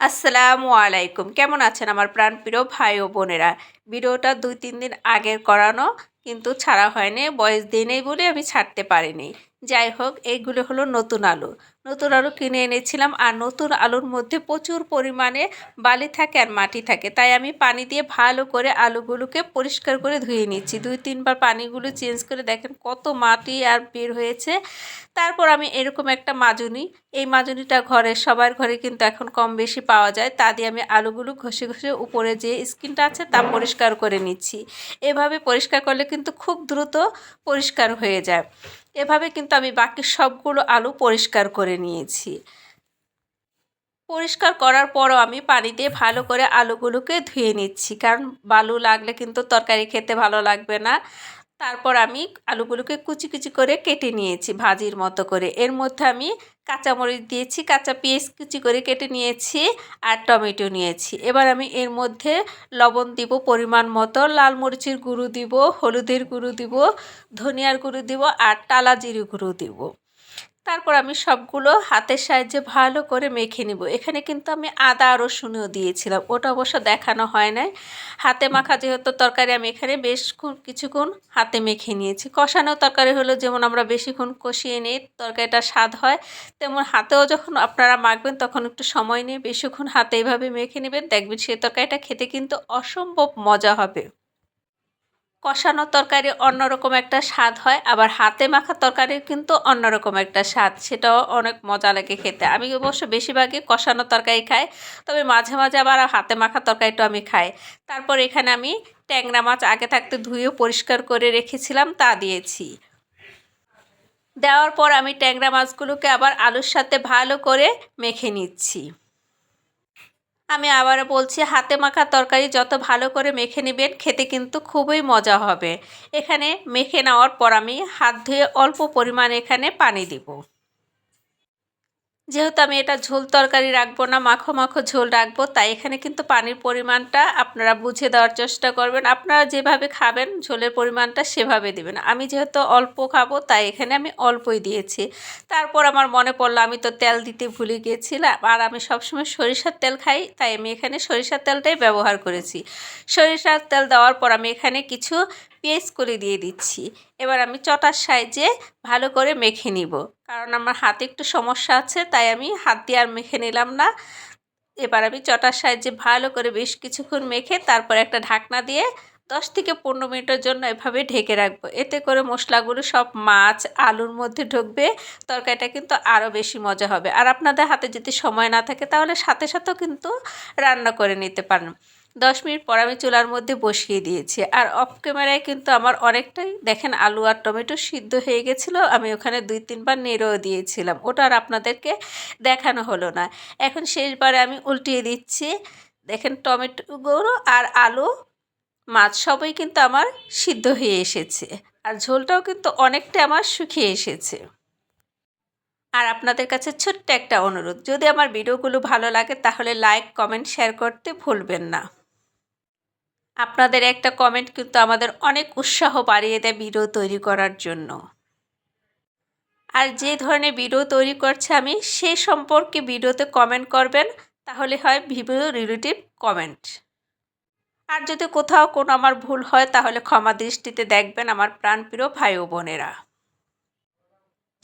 আসসালামু আলাইকুম। কেমন আছেন আমার প্রাণপ্রিয় ভাই ও বোনেরা? ভিডিওটা দুই তিন দিন আগের করানো, কিন্তু ছাড়া হয়নি, বয়স দিনেই বলে আমি ছাড়তে পারিনি। যাই হোক, এইগুলো হলো নতুন আলু। নতুন আলু কিনে এনেছিলাম আর নতুন আলুর মধ্যে প্রচুর পরিমাণে বালি থাকে আর মাটি থাকে। তাই আমি পানি দিয়ে ভালো করে আলুগুলোকে পরিষ্কার করে ধুয়ে নিচ্ছি। দুই, তিনবার পানিগুলো চেঞ্জ করে দেখেন কত মাটি আর বের হয়েছে। তারপর আমি এরকম একটা মাজুনি। এই মাজুনিটা ঘরের সবার ঘরে কিন্তু এখন কম বেশি পাওয়া যায়। তা দিয়ে আমি আলুগুলো ঘষে ঘষে উপরে যে স্কিনটা আছে তা পরিষ্কার করে নিচ্ছি। এভাবে পরিষ্কার করলে কিন্তু খুব দ্রুত পরিষ্কার হয়ে যায়। এভাবে কিন্তু আমি বাকি সবগুলো আলু পরিষ্কার করে নিয়েছি। পরিষ্কার করার পরও আমি পানি দিয়ে ভালো করে আলুগুলোকে ধুয়ে নিচ্ছি। কারণ বালু লাগলে কিন্তু তরকারি খেতে ভালো লাগবে না। তারপর আমি আলুগুলোকে কুচি কুচি করে কেটে নিয়েছি ভাজির মতো করে। এর মধ্যে আমি কাঁচামরিচ দিয়েছি, কাঁচা পেঁয়াজ কুচি করে কেটে নিয়েছি আর টমেটো নিয়েছি। এবার আমি এর মধ্যে লবণ দিব পরিমাণ মতো, লাল মরিচের গুঁড়ো দিব, হলুদের গুঁড়ো দিব, ধনিয়ার গুঁড়ো দিব আর টালা জিরে গুঁড়ো দিব। তারপর আমি সবগুলো হাতের সাহায্যে ভালো করে মেখে নিব। এখানে কিন্তু আমি আদা রসুনও দিয়েছিলাম। ওটা অবশ্য দেখানো হয় নাই। হাতে মাখা যেহেতু তরকারি আমি এখানে বেশ কিছুক্ষণ হাতে মেখে নিয়েছি। কষানো তরকারি হলো যেমন আমরা বেশিক্ষণ কষিয়ে নিই তরকারিটা স্বাদ হয় তেমন হাতেও যখন আপনারা মাখবেন তখন একটু সময় নিয়ে বেশিক্ষণ হাতে এইভাবে মেখে নেবেন। দেখবেন সেই তরকারিটা খেতে কিন্তু অসম্ভব মজা হবে। কষানো তরকারি অন্যরকম একটা স্বাদ হয়, আবার হাতে মাখা তরকারি কিন্তু অন্যরকম একটা স্বাদ। সেটাও অনেক মজা লাগে খেতে। আমি অবশ্য বেশিরভাগই কষানো তরকারি খাই, তবে মাঝে মাঝে আবার হাতে মাখা তরকারিটা আমি খাই। তারপর এখানে আমি ট্যাংরা মাছ আগে থাকতে ধুয়ে পরিষ্কার করে রেখেছিলাম, তা দিয়েছি। দেওয়ার পর আমি ট্যাংরা মাছগুলোকে আবার আলুর সাথে ভালো করে মেখে নিচ্ছি। আমি আবারও বলছি, হাতে মাখা তরকারি যত ভালো করে মেখে নেবেন, খেতে কিন্তু খুবই মজা হবে। এখানে মেখে নেওয়ার পর আমি হাত ধুয়ে অল্প পরিমাণ এখানে পানি দিব। যেহেতু আমি এটা ঝোল তরকারি রাখব না, মাখো মাখো ঝোল রাখব, তাই এখানে কিন্তু পানির পরিমাণটা আপনারা বুঝে দেওয়ার চেষ্টা করবেন। আপনারা যেভাবে খাবেন, ঝোলের পরিমাণটা সেভাবে দিবেন। আমি যেহেতু অল্প খাব, তাই এখানে আমি অল্পই দিয়েছি। তারপর আমার মনে পড়ল, আমি তো তেল দিতে ভুলে গিয়েছিলাম, আর আমি সবসময় সরিষার তেল খাই, তাই আমি এখানে সরিষার তেলটাই ব্যবহার করেছি। সরিষার তেল দেওয়ার পর আমি এখানে কিছু পেস্ট করে দিয়ে দিচ্ছি। এবার আমি চটার সাইজে ভালো করে মেখে নিব। কারণ আমার হাতে একটু সমস্যা আছে, তাই আমি হাত দিয়ে আর মেখে নিলাম না। এবার আমি চটার সাইজে ভালো করে বেশ কিছুক্ষণ মেখে তারপর একটা ঢাকনা দিয়ে দশ থেকে পনেরো মিনিটের জন্য এভাবে ঢেকে রাখব। এতে করে মশলাগুলো সব মাছ, আলুর মধ্যে ঢুকবে, তরকারিটা কিন্তু আরও বেশি মজা হবে। আর আপনাদের হাতে যদি সময় না থাকে, তাহলে সাথে সাথেও কিন্তু রান্না করে নিতে পারেন। দশ মিনিট পর আমি চুলার মধ্যে বসিয়ে দিয়েছি। আর অফ ক্যামেরায় কিন্তু আমার অনেকটাই, দেখেন আলু আর টমেটো সিদ্ধ হয়ে গেছিল, আমি ওখানে দুই তিনবার নেড়েও দিয়েছিলাম। ওটা আর আপনাদেরকে দেখানো হলো না। এখন শেষবারে আমি উল্টিয়ে দিচ্ছি। দেখেন টমেটো টমেটোগুলো আর আলু, মাছ সবই কিন্তু আমার সিদ্ধ হয়ে এসেছে। আর ঝোলটাও কিন্তু অনেকটা আমার শুকিয়ে এসেছে। আর আপনাদের কাছে ছোট্ট একটা অনুরোধ, যদি আমার ভিডিওগুলো ভালো লাগে তাহলে লাইক কমেন্ট শেয়ার করতে ভুলবেন না। আপনাদের একটা কমেন্ট কিন্তু আমাদের অনেক উৎসাহ বাড়িয়ে দেয় ভিডিও তৈরি করার জন্য। আর যে ধরনের ভিডিও তৈরি করছে আমি, সে সম্পর্কে ভিডিওতে কমেন্ট করবেন, তাহলে হয় ভিডিও রিলেটিভ কমেন্ট আর যদি কোথাও কোনো আমার ভুল হয়, তাহলে ক্ষমা দৃষ্টিতে দেখবেন আমার প্রাণপ্রিয় ভাই ও বোনেরা।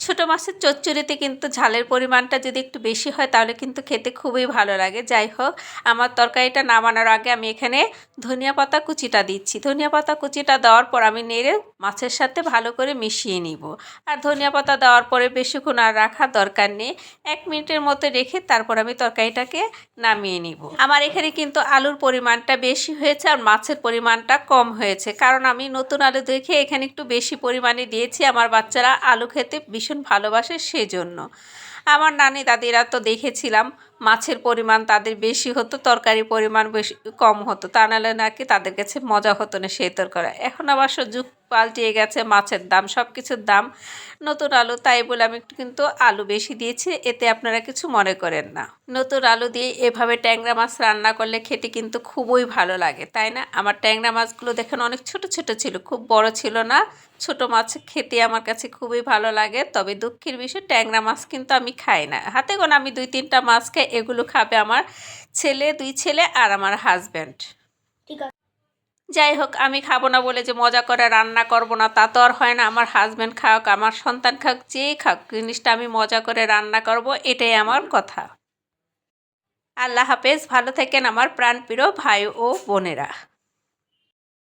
ছোটো মাছের চচ্চড়িতে কিন্তু ঝালের পরিমাণটা যদি একটু বেশি হয়, তাহলে কিন্তু খেতে খুবই ভালো লাগে। যাই হোক, আমার তরকারিটা নামানোর আগে আমি এখানে ধনিয়া পাতা কুচিটা দিচ্ছি। ধনিয়া পাতা কুচিটা দেওয়ার পর আমি নেড়ে মাছের সাথে ভালো করে মিশিয়ে নিব। আর ধনিয়া পাতা দেওয়ার পরে বেশিক্ষণ আর রাখার দরকার নেই। এক মিনিটের মতো রেখে তারপর আমি তরকারিটাকে নামিয়ে নিব। আমার এখানে কিন্তু আলুর পরিমাণটা বেশি হয়েছে আর মাছের পরিমাণটা কম হয়েছে। কারণ আমি নতুন আলু দেখে এখানে একটু বেশি পরিমাণে দিয়েছি। আমার বাচ্চারা আলু খেতে ভীষণ ভালোবাসে সেজন্য। আমার নানি দাদিরা তো দেখেছিলাম মাছের পরিমাণ তাদের বেশি হতো তরকারির পরিমাণ বেশি, কম হতো। তা নাহলে নাকি তাদের কাছে মজা হতো না সেই তরকারি। এখন আবার যুগ পাল্টিয়ে গেছে মাছের দাম সব কিছুর দাম। নতুন আলু, তাই বলে আমি একটু কিন্তু আলু বেশি দিয়েছি, এতে আপনারা কিছু মনে করেন না। নতুন আলু দিয়ে এভাবে ট্যাংরা মাছ রান্না করলে খেতে কিন্তু খুবই ভালো লাগে, তাই না? আমার ট্যাংরা মাছগুলো দেখেন অনেক ছোট ছোট ছিল, খুব বড় ছিল না। ছোট মাছ খেতে আমার কাছে খুবই ভালো লাগে, তবে দুঃখের বিষয় ট্যাংরা মাছ কিন্তু আমি খাই না। হাতে গোনা আমি দুই তিনটা মাছ খাই এগুলো খাবে আমার ছেলে দুই ছেলে আর আমার হাজব্যান্ড ঠিক আছে। যাই হোক আমি খাব না বলে যে মজা করে রান্না করব না তা তো আর হয় না। আমার হাজব্যান্ড খাওক আমার সন্তান খাওক যেই খাওক জিনিসটা আমি মজা করে রান্না করব এটাই আমার কথা। আল্লাহ হাফেজ ভালো থাকেন আমার প্রাণপ্রিয় ভাই ও বোনেরা।